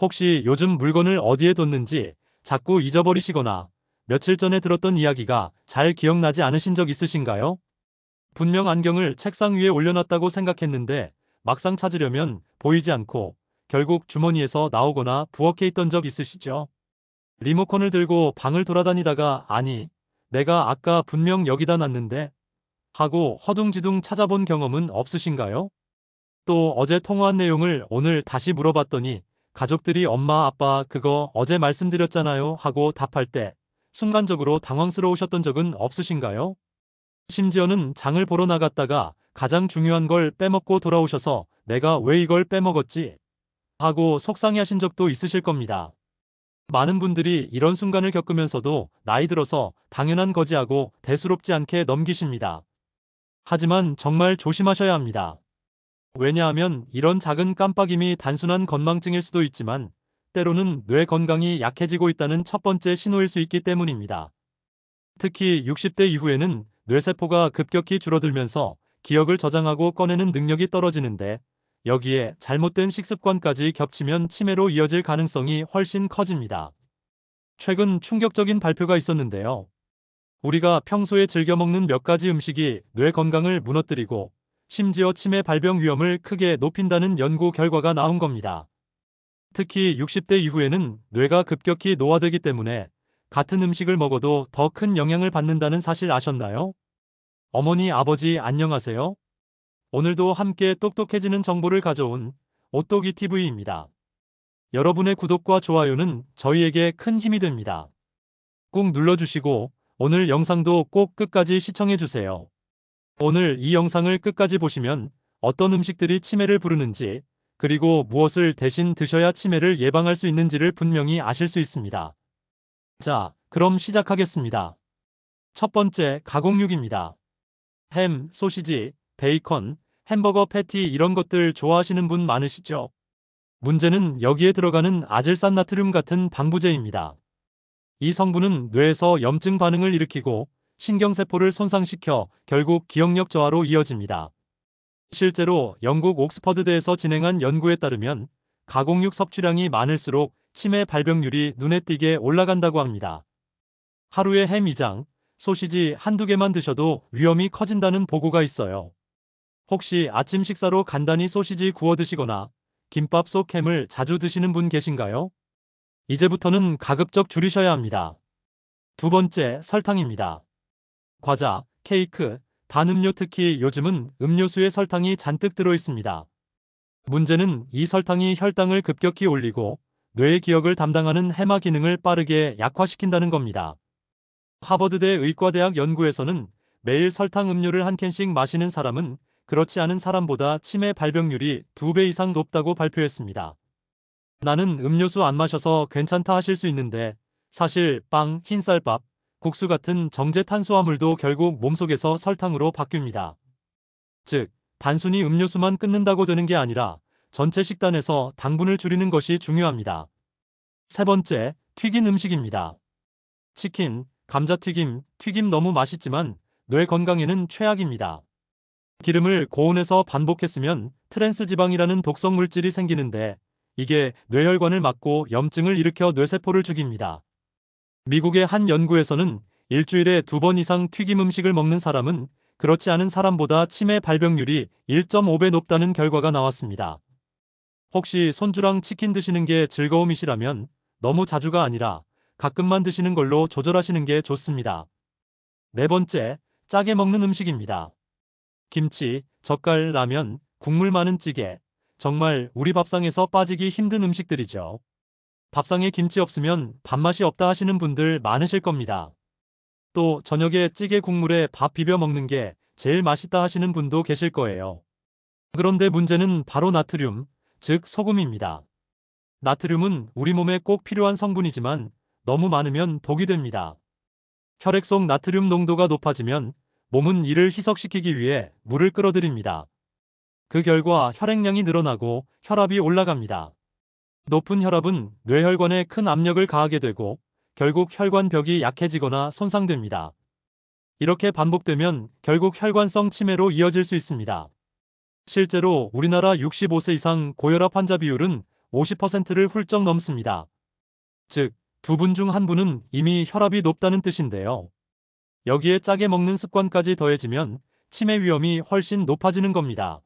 혹시 요즘 물건을 어디에 뒀는지 자꾸 잊어버리시거나 며칠 전에 들었던 이야기가 잘 기억나지 않으신 적 있으신가요? 분명 안경을 책상 위에 올려놨다고 생각했는데 막상 찾으려면 보이지 않고 결국 주머니에서 나오거나 부엌에 있던 적 있으시죠? 리모컨을 들고 방을 돌아다니다가 아니, 내가 아까 분명 여기다 놨는데 하고 허둥지둥 찾아본 경험은 없으신가요? 또 어제 통화한 내용을 오늘 다시 물어봤더니 가족들이 엄마 아빠 그거 어제 말씀드렸잖아요 하고 답할 때 순간적으로 당황스러우셨던 적은 없으신가요? 심지어는 장을 보러 나갔다가 가장 중요한 걸 빼먹고 돌아오셔서 내가 왜 이걸 빼먹었지? 하고 속상해하신 적도 있으실 겁니다. 많은 분들이 이런 순간을 겪으면서도 나이 들어서 당연한 거지하고 대수롭지 않게 넘기십니다. 하지만 정말 조심하셔야 합니다. 왜냐하면 이런 작은 깜빡임이 단순한 건망증일 수도 있지만 때로는 뇌 건강이 약해지고 있다는 첫 번째 신호일 수 있기 때문입니다. 특히 60대 이후에는 뇌세포가 급격히 줄어들면서 기억을 저장하고 꺼내는 능력이 떨어지는데 여기에 잘못된 식습관까지 겹치면 치매로 이어질 가능성이 훨씬 커집니다. 최근 충격적인 발표가 있었는데요. 우리가 평소에 즐겨 먹는 몇 가지 음식이 뇌 건강을 무너뜨리고 심지어 치매 발병 위험을 크게 높인다는 연구 결과가 나온 겁니다. 특히 60대 이후에는 뇌가 급격히 노화되기 때문에 같은 음식을 먹어도 더 큰 영향을 받는다는 사실 아셨나요? 어머니, 아버지, 안녕하세요. 오늘도 함께 똑똑해지는 정보를 가져온 오똑이 TV입니다. 여러분의 구독과 좋아요는 저희에게 큰 힘이 됩니다. 꾹 눌러주시고 오늘 영상도 꼭 끝까지 시청해주세요. 오늘 이 영상을 끝까지 보시면 어떤 음식들이 치매를 부르는지 그리고 무엇을 대신 드셔야 치매를 예방할 수 있는지를 분명히 아실 수 있습니다. 자, 그럼 시작하겠습니다. 첫 번째, 가공육입니다. 햄, 소시지, 베이컨, 햄버거 패티 이런 것들 좋아하시는 분 많으시죠? 문제는 여기에 들어가는 아질산 나트륨 같은 방부제입니다. 이 성분은 뇌에서 염증 반응을 일으키고 신경세포를 손상시켜 결국 기억력 저하로 이어집니다. 실제로 영국 옥스퍼드대에서 진행한 연구에 따르면 가공육 섭취량이 많을수록 치매 발병률이 눈에 띄게 올라간다고 합니다. 하루에 햄 2장, 소시지 한두 개만 드셔도 위험이 커진다는 보고가 있어요. 혹시 아침 식사로 간단히 소시지 구워 드시거나 김밥 속 햄을 자주 드시는 분 계신가요? 이제부터는 가급적 줄이셔야 합니다. 두 번째, 설탕입니다. 과자, 케이크, 단 음료 특히 요즘은 음료수에 설탕이 잔뜩 들어 있습니다. 문제는 이 설탕이 혈당을 급격히 올리고 뇌의 기억을 담당하는 해마 기능을 빠르게 약화시킨다는 겁니다. 하버드대 의과대학 연구에서는 매일 설탕 음료를 한 캔씩 마시는 사람은 그렇지 않은 사람보다 치매 발병률이 2배 이상 높다고 발표했습니다. 나는 음료수 안 마셔서 괜찮다 하실 수 있는데 사실 빵, 흰쌀밥, 국수 같은 정제 탄수화물도 결국 몸속에서 설탕으로 바뀝니다. 즉, 단순히 음료수만 끊는다고 되는 게 아니라 전체 식단에서 당분을 줄이는 것이 중요합니다. 세 번째, 튀긴 음식입니다. 치킨, 감자튀김, 튀김 너무 맛있지만 뇌 건강에는 최악입니다. 기름을 고온에서 반복했으면 트랜스 지방이라는 독성 물질이 생기는데 이게 뇌혈관을 막고 염증을 일으켜 뇌세포를 죽입니다. 미국의 한 연구에서는 일주일에 두 번 이상 튀김 음식을 먹는 사람은 그렇지 않은 사람보다 치매 발병률이 1.5배 높다는 결과가 나왔습니다. 혹시 손주랑 치킨 드시는 게 즐거움이시라면 너무 자주가 아니라 가끔만 드시는 걸로 조절하시는 게 좋습니다. 네 번째, 짜게 먹는 음식입니다. 김치, 젓갈, 라면, 국물 많은 찌개. 정말 우리 밥상에서 빠지기 힘든 음식들이죠. 밥상에 김치 없으면 밥맛이 없다 하시는 분들 많으실 겁니다. 또 저녁에 찌개 국물에 밥 비벼 먹는 게 제일 맛있다 하시는 분도 계실 거예요. 그런데 문제는 바로 나트륨, 즉 소금입니다. 나트륨은 우리 몸에 꼭 필요한 성분이지만 너무 많으면 독이 됩니다. 혈액 속 나트륨 농도가 높아지면 몸은 이를 희석시키기 위해 물을 끌어들입니다. 그 결과 혈액량이 늘어나고 혈압이 올라갑니다. 높은 혈압은 뇌혈관에 큰 압력을 가하게 되고 결국 혈관벽이 약해지거나 손상됩니다. 이렇게 반복되면 결국 혈관성 치매로 이어질 수 있습니다. 실제로 우리나라 65세 이상 고혈압 환자 비율은 50%를 훌쩍 넘습니다. 즉, 두 분 중 한 분은 이미 혈압이 높다는 뜻인데요. 여기에 짜게 먹는 습관까지 더해지면 치매 위험이 훨씬 높아지는 겁니다.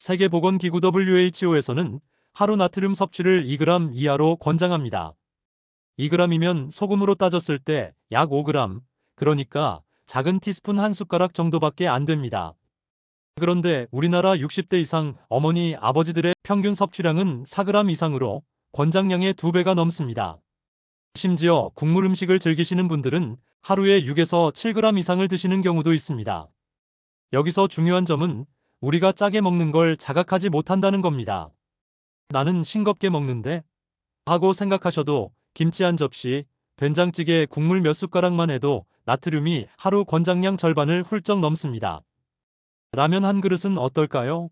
세계보건기구 WHO에서는 하루 나트륨 섭취를 2g 이하로 권장합니다. 2g이면 소금으로 따졌을 때 약 5g, 그러니까 작은 티스푼 한 숟가락 정도밖에 안 됩니다. 그런데 우리나라 60대 이상 어머니, 아버지들의 평균 섭취량은 4g 이상으로 권장량의 2배가 넘습니다. 심지어 국물 음식을 즐기시는 분들은 하루에 6에서 7g 이상을 드시는 경우도 있습니다. 여기서 중요한 점은 우리가 짜게 먹는 걸 자각하지 못한다는 겁니다. 나는 싱겁게 먹는데? 하고 생각하셔도 김치 한 접시, 된장찌개 국물 몇 숟가락만 해도 나트륨이 하루 권장량 절반을 훌쩍 넘습니다. 라면 한 그릇은 어떨까요?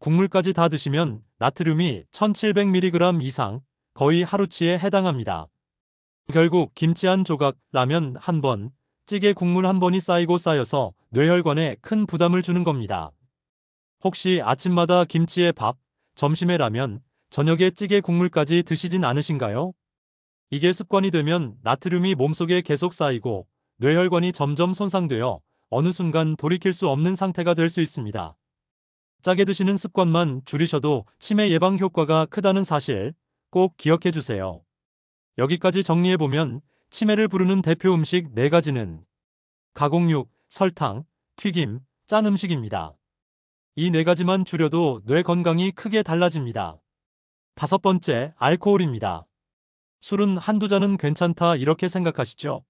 국물까지 다 드시면 나트륨이 1700mg 이상, 거의 하루치에 해당합니다. 결국 김치 한 조각, 라면 한 번, 찌개 국물 한 번이 쌓이고 쌓여서 뇌혈관에 큰 부담을 주는 겁니다. 혹시 아침마다 김치에 밥, 점심에 라면, 저녁에 찌개 국물까지 드시진 않으신가요? 이게 습관이 되면 나트륨이 몸속에 계속 쌓이고 뇌혈관이 점점 손상되어 어느 순간 돌이킬 수 없는 상태가 될 수 있습니다. 짜게 드시는 습관만 줄이셔도 치매 예방 효과가 크다는 사실 꼭 기억해 주세요. 여기까지 정리해보면 치매를 부르는 대표 음식 4가지는 가공육, 설탕, 튀김, 짠 음식입니다. 이 4가지만 줄여도 뇌 건강이 크게 달라집니다. 다섯 번째, 알코올입니다. 술은 한두 잔은 괜찮다 이렇게 생각하시죠?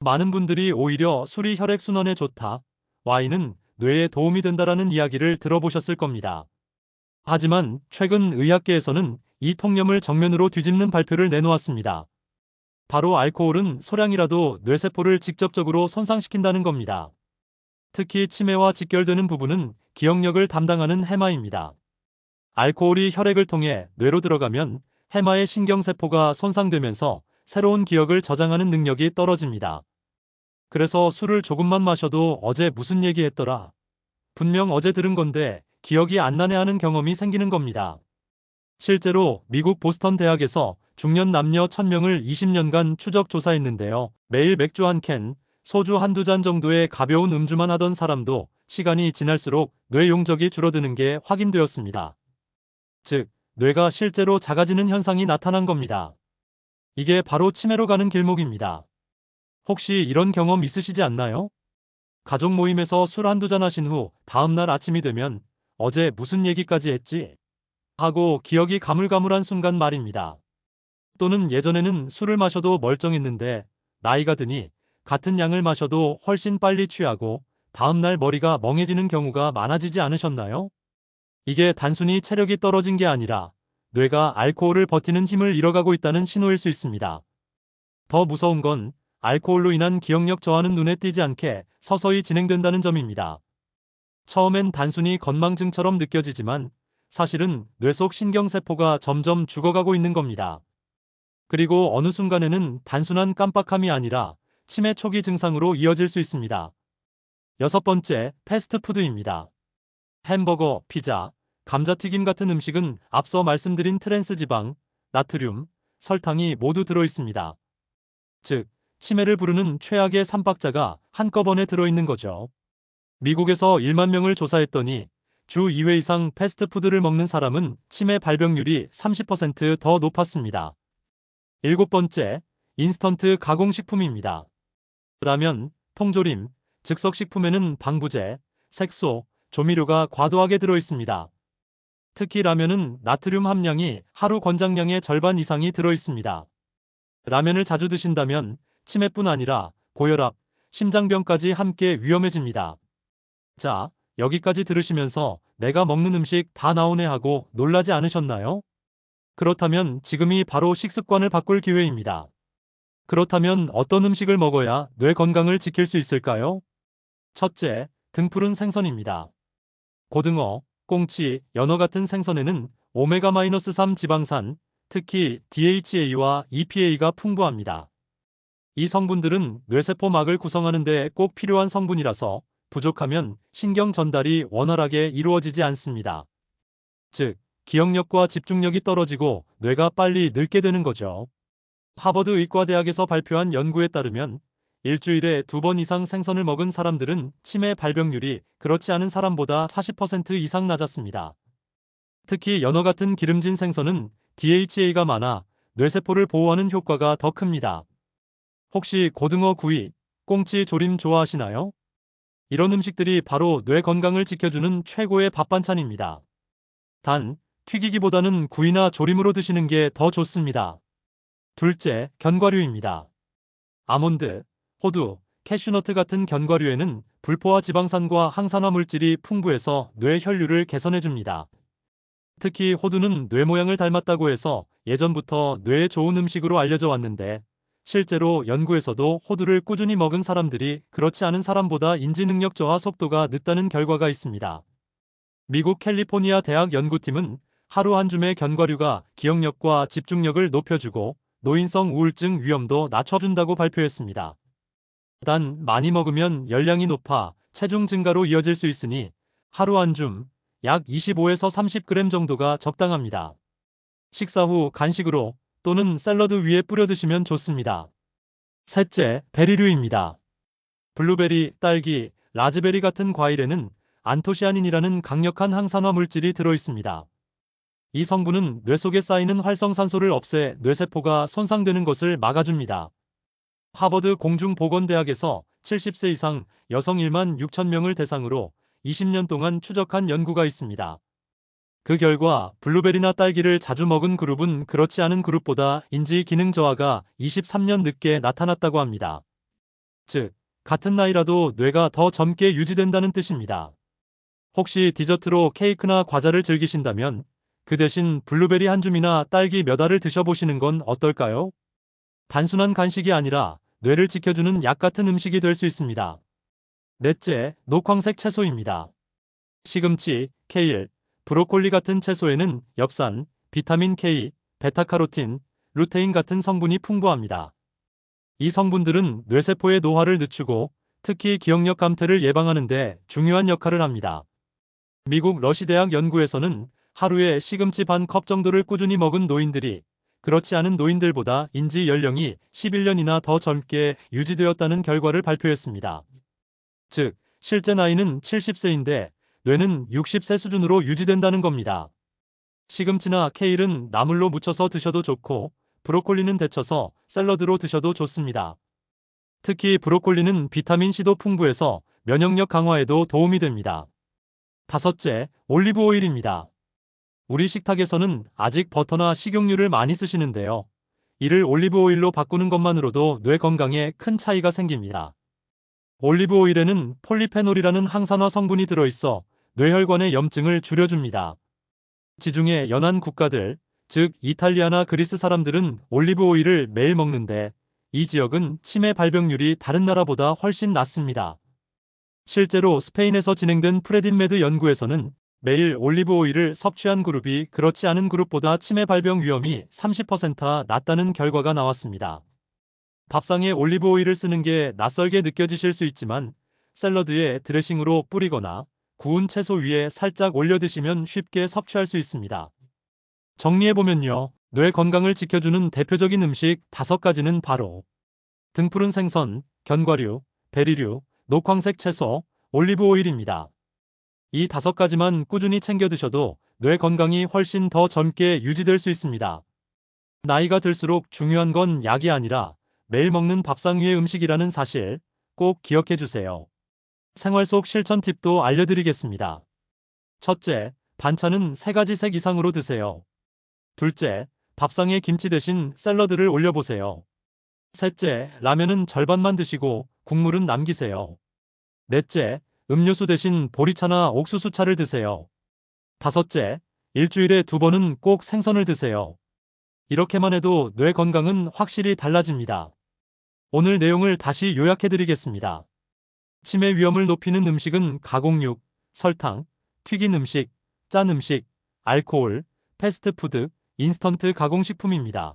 많은 분들이 오히려 술이 혈액순환에 좋다, 와인은 뇌에 도움이 된다라는 이야기를 들어보셨을 겁니다. 하지만 최근 의학계에서는 이 통념을 정면으로 뒤집는 발표를 내놓았습니다. 바로 알코올은 소량이라도 뇌세포를 직접적으로 손상시킨다는 겁니다. 특히 치매와 직결되는 부분은 기억력을 담당하는 해마입니다. 알코올이 혈액을 통해 뇌로 들어가면 해마의 신경세포가 손상되면서 새로운 기억을 저장하는 능력이 떨어집니다. 그래서 술을 조금만 마셔도 어제 무슨 얘기 했더라. 분명 어제 들은 건데 기억이 안 나네 하는 경험이 생기는 겁니다. 실제로 미국 보스턴 대학에서 중년 남녀 1000명을 20년간 추적 조사했는데요. 매일 맥주 한 캔, 소주 한두 잔 정도의 가벼운 음주만 하던 사람도 시간이 지날수록 뇌 용적이 줄어드는 게 확인되었습니다. 즉, 뇌가 실제로 작아지는 현상이 나타난 겁니다. 이게 바로 치매로 가는 길목입니다. 혹시 이런 경험 있으시지 않나요? 가족 모임에서 술 한두 잔 하신 후 다음날 아침이 되면 어제 무슨 얘기까지 했지? 하고 기억이 가물가물한 순간 말입니다. 또는 예전에는 술을 마셔도 멀쩡했는데 나이가 드니 같은 양을 마셔도 훨씬 빨리 취하고 다음날 머리가 멍해지는 경우가 많아지지 않으셨나요? 이게 단순히 체력이 떨어진 게 아니라 뇌가 알코올을 버티는 힘을 잃어가고 있다는 신호일 수 있습니다. 더 무서운 건 알코올로 인한 기억력 저하는 눈에 띄지 않게 서서히 진행된다는 점입니다. 처음엔 단순히 건망증처럼 느껴지지만 사실은 뇌 속 신경세포가 점점 죽어가고 있는 겁니다. 그리고 어느 순간에는 단순한 깜빡함이 아니라 치매 초기 증상으로 이어질 수 있습니다. 여섯 번째, 패스트푸드입니다. 햄버거, 피자, 감자튀김 같은 음식은 앞서 말씀드린 트랜스 지방, 나트륨, 설탕이 모두 들어 있습니다. 즉, 치매를 부르는 최악의 삼박자가 한꺼번에 들어있는 거죠. 미국에서 1만 명을 조사했더니 주 2회 이상 패스트푸드를 먹는 사람은 치매 발병률이 30%더 높았습니다. 일곱 번째, 인스턴트 가공식품입니다. 라면, 통조림, 즉석식품에는 방부제, 색소, 조미료가 과도하게 들어있습니다. 특히 라면은 나트륨 함량이 하루 권장량의 절반 이상이 들어있습니다. 라면을 자주 드신다면 치매뿐 아니라 고혈압, 심장병까지 함께 위험해집니다. 자, 여기까지 들으시면서 내가 먹는 음식 다 나오네 하고 놀라지 않으셨나요? 그렇다면 지금이 바로 식습관을 바꿀 기회입니다. 그렇다면 어떤 음식을 먹어야 뇌 건강을 지킬 수 있을까요? 첫째, 등푸른 생선입니다. 고등어, 꽁치, 연어 같은 생선에는 오메가-3 지방산, 특히 DHA와 EPA가 풍부합니다. 이 성분들은 뇌세포막을 구성하는 데 꼭 필요한 성분이라서 부족하면 신경 전달이 원활하게 이루어지지 않습니다. 즉, 기억력과 집중력이 떨어지고 뇌가 빨리 늙게 되는 거죠. 하버드 의과대학에서 발표한 연구에 따르면 일주일에 두 번 이상 생선을 먹은 사람들은 치매 발병률이 그렇지 않은 사람보다 40% 이상 낮았습니다. 특히 연어 같은 기름진 생선은 DHA가 많아 뇌세포를 보호하는 효과가 더 큽니다. 혹시 고등어 구이, 꽁치 조림 좋아하시나요? 이런 음식들이 바로 뇌 건강을 지켜주는 최고의 밥 반찬입니다. 단, 튀기기보다는 구이나 조림으로 드시는 게 더 좋습니다. 둘째, 견과류입니다. 아몬드, 호두, 캐슈너트 같은 견과류에는 불포화 지방산과 항산화 물질이 풍부해서 뇌 혈류를 개선해줍니다. 특히 호두는 뇌 모양을 닮았다고 해서 예전부터 뇌에 좋은 음식으로 알려져 왔는데 실제로 연구에서도 호두를 꾸준히 먹은 사람들이 그렇지 않은 사람보다 인지 능력 저하 속도가 늦다는 결과가 있습니다. 미국 캘리포니아 대학 연구팀은 하루 한 줌의 견과류가 기억력과 집중력을 높여주고 노인성 우울증 위험도 낮춰준다고 발표했습니다. 단 많이 먹으면 열량이 높아 체중 증가로 이어질 수 있으니 하루 한 줌, 약 25에서 30g 정도가 적당합니다. 식사 후 간식으로 또는 샐러드 위에 뿌려 드시면 좋습니다. 셋째, 베리류입니다. 블루베리, 딸기, 라즈베리 같은 과일에는 안토시아닌이라는 강력한 항산화 물질이 들어 있습니다. 이 성분은 뇌 속에 쌓이는 활성산소를 없애 뇌세포가 손상되는 것을 막아줍니다. 하버드 공중보건대학에서 70세 이상 여성 1만 6천 명을 대상으로 20년 동안 추적한 연구가 있습니다. 그 결과 블루베리나 딸기를 자주 먹은 그룹은 그렇지 않은 그룹보다 인지 기능 저하가 23년 늦게 나타났다고 합니다. 즉, 같은 나이라도 뇌가 더 젊게 유지된다는 뜻입니다. 혹시 디저트로 케이크나 과자를 즐기신다면 그 대신 블루베리 한 줌이나 딸기 몇 알을 드셔보시는 건 어떨까요? 단순한 간식이 아니라 뇌를 지켜주는 약 같은 음식이 될 수 있습니다. 넷째, 녹황색 채소입니다. 시금치, 케일, 브로콜리 같은 채소에는 엽산, 비타민 K, 베타카로틴, 루테인 같은 성분이 풍부합니다. 이 성분들은 뇌세포의 노화를 늦추고 특히 기억력 감퇴를 예방하는 데 중요한 역할을 합니다. 미국 러시 대학 연구에서는 하루에 시금치 반 컵 정도를 꾸준히 먹은 노인들이 그렇지 않은 노인들보다 인지 연령이 11년이나 더 젊게 유지되었다는 결과를 발표했습니다. 즉, 실제 나이는 70세인데 뇌는 60세 수준으로 유지된다는 겁니다. 시금치나 케일은 나물로 무쳐서 드셔도 좋고 브로콜리는 데쳐서 샐러드로 드셔도 좋습니다. 특히 브로콜리는 비타민C도 풍부해서 면역력 강화에도 도움이 됩니다. 다섯째, 올리브 오일입니다. 우리 식탁에서는 아직 버터나 식용유를 많이 쓰시는데요. 이를 올리브 오일로 바꾸는 것만으로도 뇌 건강에 큰 차이가 생깁니다. 올리브 오일에는 폴리페놀이라는 항산화 성분이 들어있어 뇌혈관의 염증을 줄여줍니다. 지중해 연안 국가들, 즉 이탈리아나 그리스 사람들은 올리브 오일을 매일 먹는데 이 지역은 치매 발병률이 다른 나라보다 훨씬 낮습니다. 실제로 스페인에서 진행된 프레딘메드 연구에서는 매일 올리브 오일을 섭취한 그룹이 그렇지 않은 그룹보다 치매 발병 위험이 30% 낮다는 결과가 나왔습니다. 밥상에 올리브 오일을 쓰는 게 낯설게 느껴지실 수 있지만 샐러드에 드레싱으로 뿌리거나 구운 채소 위에 살짝 올려 드시면 쉽게 섭취할 수 있습니다. 정리해보면요. 뇌 건강을 지켜주는 대표적인 음식 다섯 가지는 바로 등푸른 생선, 견과류, 베리류, 녹황색 채소, 올리브 오일입니다. 이 다섯 가지만 꾸준히 챙겨 드셔도 뇌 건강이 훨씬 더 젊게 유지될 수 있습니다. 나이가 들수록 중요한 건 약이 아니라 매일 먹는 밥상 위의 음식이라는 사실 꼭 기억해 주세요. 생활 속 실천 팁도 알려드리겠습니다. 첫째, 반찬은 세 가지 색 이상으로 드세요. 둘째, 밥상에 김치 대신 샐러드를 올려보세요. 셋째, 라면은 절반만 드시고 국물은 남기세요. 넷째, 음료수 대신 보리차나 옥수수차를 드세요. 다섯째, 일주일에 두 번은 꼭 생선을 드세요. 이렇게만 해도 뇌 건강은 확실히 달라집니다. 오늘 내용을 다시 요약해드리겠습니다. 치매 위험을 높이는 음식은 가공육, 설탕, 튀긴 음식, 짠 음식, 알코올, 패스트푸드, 인스턴트 가공식품입니다.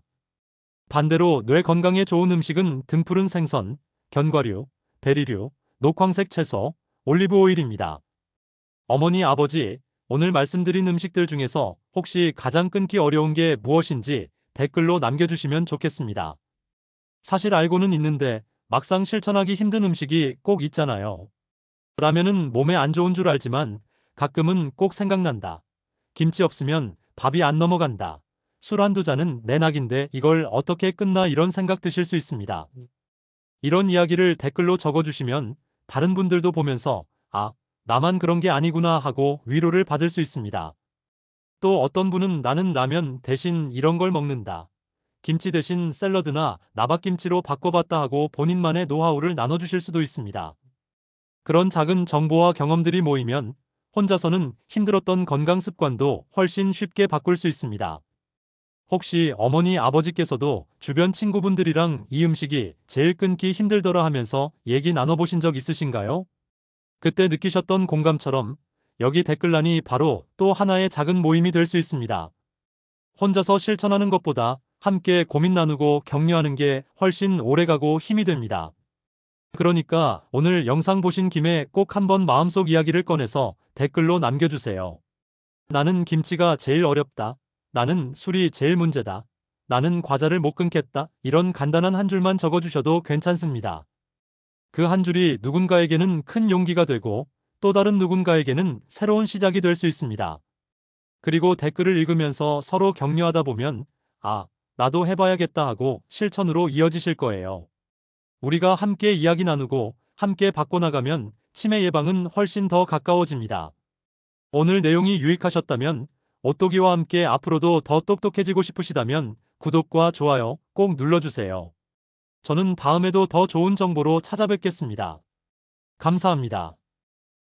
반대로 뇌 건강에 좋은 음식은 등푸른 생선, 견과류, 베리류, 녹황색 채소, 올리브 오일입니다. 어머니, 아버지, 오늘 말씀드린 음식들 중에서 혹시 가장 끊기 어려운 게 무엇인지 댓글로 남겨주시면 좋겠습니다. 사실 알고는 있는데 막상 실천하기 힘든 음식이 꼭 있잖아요. 라면은 몸에 안 좋은 줄 알지만 가끔은 꼭 생각난다. 김치 없으면 밥이 안 넘어간다. 술 한두 잔은 내 낙인데 이걸 어떻게 끝나 이런 생각 드실 수 있습니다. 이런 이야기를 댓글로 적어주시면 다른 분들도 보면서 아, 나만 그런 게 아니구나 하고 위로를 받을 수 있습니다. 또 어떤 분은 나는 라면 대신 이런 걸 먹는다. 김치 대신 샐러드나 나박김치로 바꿔봤다 하고 본인만의 노하우를 나눠주실 수도 있습니다. 그런 작은 정보와 경험들이 모이면 혼자서는 힘들었던 건강 습관도 훨씬 쉽게 바꿀 수 있습니다. 혹시 어머니 아버지께서도 주변 친구분들이랑 이 음식이 제일 끊기 힘들더라 하면서 얘기 나눠보신 적 있으신가요? 그때 느끼셨던 공감처럼 여기 댓글란이 바로 또 하나의 작은 모임이 될 수 있습니다. 혼자서 실천하는 것보다 함께 고민 나누고 격려하는 게 훨씬 오래가고 힘이 됩니다. 그러니까 오늘 영상 보신 김에 꼭 한번 마음속 이야기를 꺼내서 댓글로 남겨주세요. 나는 김치가 제일 어렵다. 나는 술이 제일 문제다. 나는 과자를 못 끊겠다. 이런 간단한 한 줄만 적어주셔도 괜찮습니다. 그 한 줄이 누군가에게는 큰 용기가 되고 또 다른 누군가에게는 새로운 시작이 될 수 있습니다. 그리고 댓글을 읽으면서 서로 격려하다 보면 아, 나도 해봐야겠다 하고 실천으로 이어지실 거예요. 우리가 함께 이야기 나누고 함께 바꿔나가면 치매 예방은 훨씬 더 가까워집니다. 오늘 내용이 유익하셨다면 오또기와 함께 앞으로도 더 똑똑해지고 싶으시다면 구독과 좋아요 꼭 눌러주세요. 저는 다음에도 더 좋은 정보로 찾아뵙겠습니다. 감사합니다.